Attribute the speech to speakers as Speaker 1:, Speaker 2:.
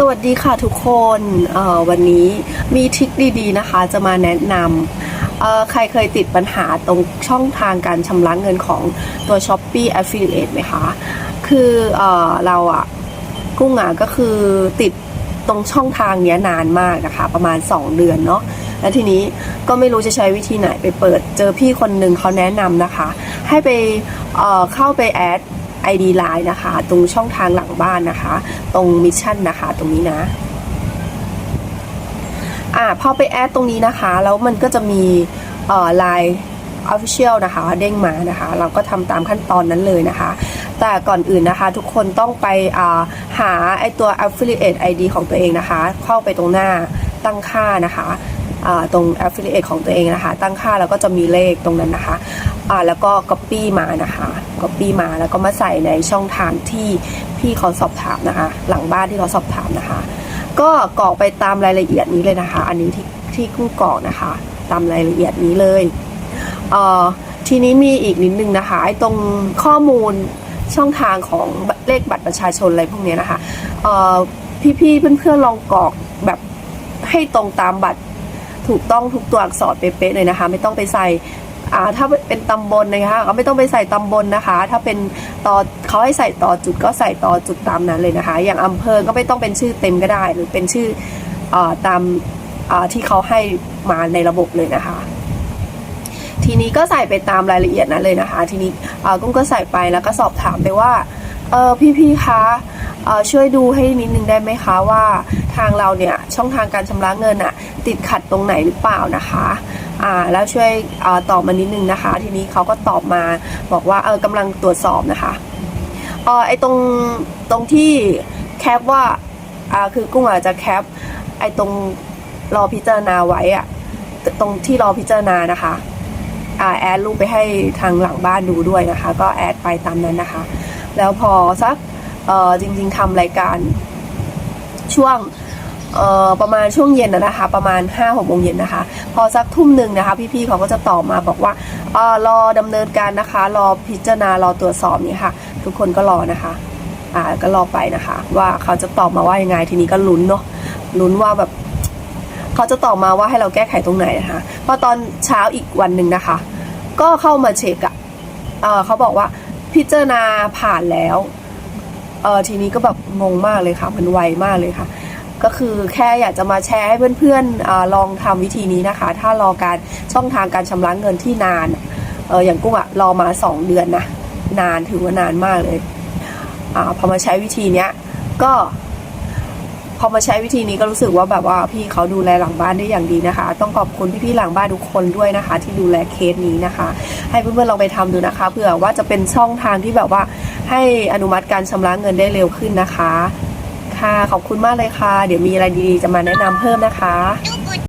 Speaker 1: สวัสดีค่ะทุกคนวันนี้มีทริคดีๆนะคะ จะมาแนะนำใครเคยติดปัญหาตรงช่องทางการชำระเงินของตัว s h o p e e Affiliate ไหมคะ คือเอเราอะกุ้งอะก็คือติดตรงช่องทางนี้นานมากนะคะ ประมาณ 2 เดือนเนาะแล้วทีนี้ก็ไม่รู้จะใช้วิธีไหนไปเปิด เจอพี่คนหนึ่งเขาแนะนำนะคะ ให้ไปเเข้าไปแอด ID Line นะคะ ตรงช่องทางหลังบ้านนะคะ ตรงมิชชั่นนะคะ ตรงนี้นะอ่าพอไปแอดตรงนี้นะคะ แล้วมันก็จะมีเอ่อ Line Official นะคะเด้งมานะคะ เราก็ทำตามขั้นตอนนั้นเลยนะคะ แต่ก่อนอื่นนะคะ ทุกคนต้องไปอ่าหาไอตัว Affiliate ID ของตัวเองนะคะ เข้าไปตรงหน้าตั้งค่านะคะอ่าตรง Affiliate ของตัวเองนะคะ ตั้งค่าแล้วก็จะมีเลขตรงนั้นนะคะ อ่าแล้วก็ Copy มานะคะ Copy มาแล้วก็มาใส่ในช่องทางที่พี่เขาสอบถามนะคะ หลังบ้านที่เขาสอบถามนะคะ ก็กรอกไปตามรายละเอียดนี้เลยนะคะ อันนี้ที่ที่กุ้งกรอกนะคะ ตามรายละเอียดนี้เลยเอ่อทีนี้มีอีกนิดนึงนะคะไอ้ตรงข้อมูลช่องทางของเลขบัตรประชาชนอะไรพวกเนี้ยนะคะเอ่อพี่ๆเพื่อนๆลองกรอกแบบให้ตรงตามบัตรถูกต้องทุกตัวอักษรเป๊ะๆเลยนะคะ ไม่ต้องไปใส่ อ่าถ้าเป็นตำบลนะคะก็ไม่ต้องไปใส่ตำบลนะคะ ถ้าเป็นต่อเขาให้ใส่ต่อจุดก็ใส่ต่อจุดตามนั้นเลยนะคะ อย่างอำเภอก็ไม่ต้องเป็นชื่อเต็มก็ได้ หรือเป็นชื่ออตามที่เขาให้มาในระบบเลยนะคะ ทีนี้ก็ใส่ไปตามรายละเอียดนั้นเลยนะคะ ทีนี้กุ้งก็ใส่ไปแล้วก็สอบถามไปว่าเออพี่ๆคะช่วยดูให้นิดนึงได้ไหมคะว่าทางเราเนี่ยช่องทางการชำระเงินอะติดขัดตรงไหนหรือเปล่านะคะ อ่าแล้วช่วยอตอบมานิดนึงนะคะ ทีนี้เขาก็ตอบมาบอกว่าเออกำลังตรวจสอบนะคะเออไอตรงตรงที่แคปว่าอ่าคือกุ้งอาจจะแคปไอตรงรอพิจารณาไว้อะตรงที่รอพิจารณานะคะอ่าแอดรูปไปให้ทางหลังบ้านดูด้วยนะคะ ก็แอดไปตามนั้นนะคะ แล้วพอสักเออจริง ๆทำรายการช่วง ประมาณช่วงเย็นนะคะ ประมาณ5้าหกโมงเย็นนะคะ พอสักทุ่มหนึ่งนะคะ พี่ๆเขาก็จะตอบมาบอกว่าออรอดำเนินการนะคะ รอพิจารณารอตรวจสอบนี่ค่ะ ทุกคนก็รอนะคะอ่าก็รอไปนะคะ ว่าเขาจะตอบมาว่ายังไงทีนี้ก็ลุ้นเนาะลุ้นว่าแบบเขาจะตอบมาว่าให้เราแก้ไขตรงไหนนะคะพอตอนเช้าอีกวันหนึ่งนะคะ ก็เข้ามาเช็คอะเออเขาบอกว่าพิจารณาผ่านแล้วเออทีนี้ก็แบบงงมากเลยค่ะ มันไวมากเลยค่ะ ก็คือแค่อยากจะมาแชร์ให้เพื่อนๆอลองทำวิธีนี้นะคะ ถ้ารอการช่องทางการชำระเงินที่นานเอออย่างกุ้งอะรอมาสองเดือนนะนานถือว่านานมากเลยอ่าพอมาใช้วิธีเนี้ยก็พอมาใช้วิธีนี้ก็รู้สึกว่าแบบว่าพี่เขาดูแลหลังบ้านได้อย่างดีนะคะ ต้องขอบคุณพี่ๆหลังบ้านทุกคนด้วยนะคะ ที่ดูแลเคสนี้นะคะ ให้เพื่อนๆลองไปทำดูนะคะเผื่อว่าจะเป็นช่องทางที่แบบว่าให้อนุมัติการชำระเงินได้เร็วขึ้นนะคะ ค่ะ ขอบคุณมากเลยค่ะ เดี๋ยวมีอะไรดีๆ จะมาแนะนำเพิ่มนะคะ